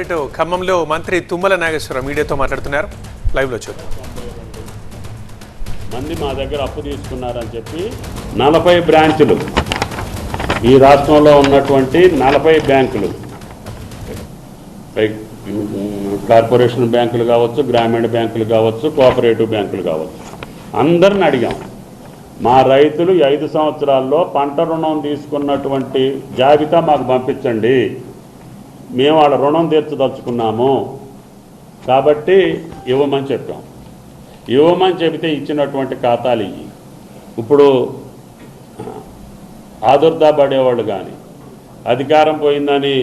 ఇటు ఖమ్మంలో మంత్రి తుమ్మల నాగేశ్వరరావు మీడియాతో మాట్లాడుతున్నారు. లైవ్లో చూద్దాం. మంది మా దగ్గర అప్పు తీసుకున్నారని చెప్పి నలభై బ్రాంచులు ఈ రాష్ట్రంలో ఉన్నటువంటి నలభై బ్యాంకులు కార్పొరేషన్ బ్యాంకులు కావచ్చు గ్రామీణ బ్యాంకులు కావచ్చు కోఆపరేటివ్ బ్యాంకులు కావచ్చు. అందరిని అడిగాం. మా రైతులు ఐదు సంవత్సరాల్లో పంట రుణం తీసుకున్నటువంటి జాబితా మాకు పంపించండి. మేము వాళ్ళ రుణం తీర్చదలుచుకున్నాము. కాబట్టి ఇవ్వమని చెప్పాం. ఇవ్వమని చెబితే ఇచ్చినటువంటి ఖాతాలు ఇవి ఇప్పుడు ఆదుర్దా పడేవాళ్ళు కానీ అధికారం పోయిందని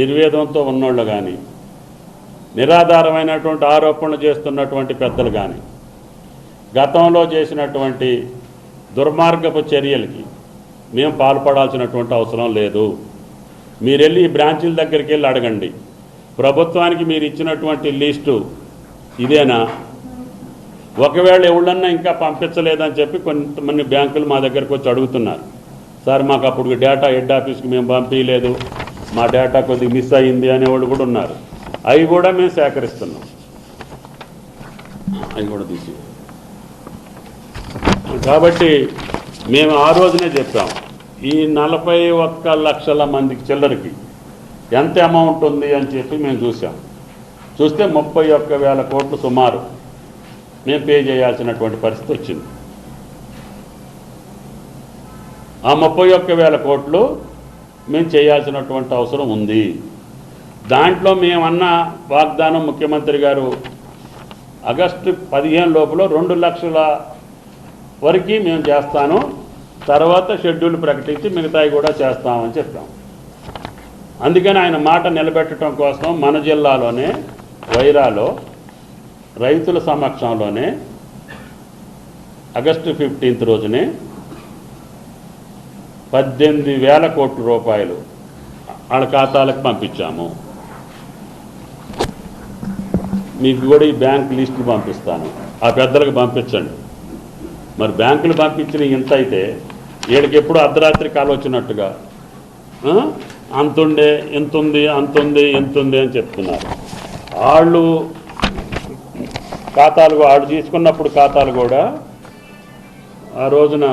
నిర్వేదంతో ఉన్నోళ్ళు కానీ నిరాధారమైనటువంటి ఆరోపణలు చేస్తున్నటువంటి పెద్దలు కానీ గతంలో చేసినటువంటి దుర్మార్గపు చర్యలకి మేము పాల్పడాల్సినటువంటి అవసరం లేదు. మీరు వెళ్ళి ఈ బ్రాంచీల దగ్గరికి వెళ్ళి అడగండి. ప్రభుత్వానికి మీరు ఇచ్చినటువంటి లిస్టు ఇదేనా? ఒకవేళ ఎవళ్ళన్నా ఇంకా పంపించలేదని చెప్పి కొంతమంది బ్యాంకులు మా దగ్గరకు వచ్చి అడుగుతున్నారు. సార్ మాకు అప్పుడు డేటా హెడ్ ఆఫీస్కి మేము పంపించలేదు. మా డేటా కొద్దిగా మిస్ అయ్యింది అనేవాళ్ళు కూడా ఉన్నారు. అవి కూడా మేము సేకరిస్తున్నాం. అవి కూడా తీసి కాబట్టి మేము ఆ రోజునే చెప్పాము ఈ నలభై ఒక్క లక్షల మందికి చిల్లరకి ఎంత అమౌంట్ ఉంది అని చెప్పి మేము చూసాం చూస్తే ముప్పై ఒక్క వేల కోట్లు సుమారు మేము పే చేయాల్సినటువంటి పరిస్థితి వచ్చింది. ఆ ముప్పై ఒక్క వేల కోట్లు మేము చేయాల్సినటువంటి అవసరం ఉంది. దాంట్లో మేమన్న వాగ్దానం ముఖ్యమంత్రి గారు ఆగస్టు పదిహేను లోపల రెండు లక్షల వరకు మేము చేస్తాను. తర్వాత షెడ్యూల్ ప్రకటించి మిగతాయి కూడా చేస్తామని చెప్పాం అందుకని ఆయన మాట నిలబెట్టడం కోసం మన జిల్లాలోనే వైరాలో రైతుల సమక్షంలోనే ఆగస్టు ఫిఫ్టీన్త్ రోజునే పద్దెనిమిది వేల కోట్ల రూపాయలు వాళ్ళ ఖాతాలకు పంపించాము. మీకు కూడా ఈ బ్యాంక్ లిస్టులు పంపిస్తాను. ఆ పెద్దలకు పంపించండి. మరి బ్యాంకులు పంపించిన ఇంత అయితే వీళ్ళకి ఎప్పుడు అర్ధరాత్రి కాలు వచ్చినట్టుగా. అంతుండే ఎంతుంది అంతుంది ఎంతుంది అని చెప్తున్నారు. వాళ్ళు ఖాతాలు వాళ్ళు తీసుకున్నప్పుడు ఖాతాలు కూడా ఆ రోజున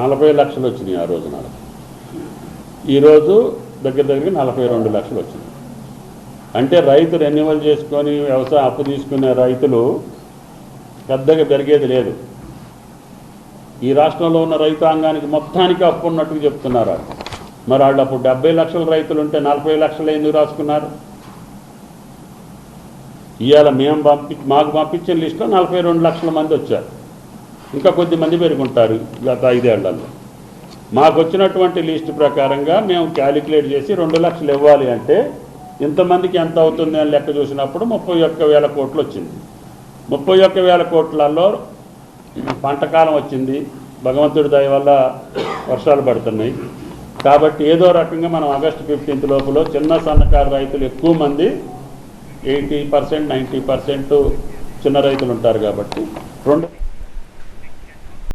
నలభై లక్షలు వచ్చినాయి ఆ రోజు నాకు ఈరోజు దగ్గర దగ్గర నలభై రెండు లక్షలు వచ్చింది అంటే రైతు రెన్యువల్ చేసుకొని వ్యవసాయ అప్పు తీసుకునే రైతులు పెద్దగా పెరిగేది లేదు. ఈ రాష్ట్రంలో ఉన్న రైతాంగానికి మొత్తానికి అప్పు ఉన్నట్టుగా చెప్తున్నారు మరి వాళ్ళు అప్పుడు డెబ్బై లక్షల రైతులు ఉంటే నలభై లక్షలు ఎందుకు రాసుకున్నారు? ఇవాళ మేము పంపి మాకు పంపించిన లిస్టులో నలభై రెండు లక్షల మంది వచ్చారు. ఇంకా కొద్దిమంది పెరుగుంటారు గత ఐదేళ్ళలో. మాకు వచ్చినటువంటి లిస్ట్ ప్రకారంగా మేము క్యాలిక్యులేట్ చేసి రెండు లక్షలు ఇవ్వాలి అంటే ఇంతమందికి ఎంత అవుతుంది అని లెక్క చూసినప్పుడు ముప్పై ఒక్క వేల కోట్లు వచ్చింది. ముప్పై ఒక్క వేల కోట్లలో పంటకాలం వచ్చింది. భగవంతుడి దయ వల్ల వర్షాలు పడుతున్నాయి. కాబట్టి ఏదో రకంగా మనం ఆగస్టు ఫిఫ్టీన్త్ లోపల చిన్న సన్నకారు రైతులు ఎక్కువ మంది ఎయిటీ పర్సెంట్ నైంటీ పర్సెంట్ చిన్న రైతులు ఉంటారు కాబట్టి రెండు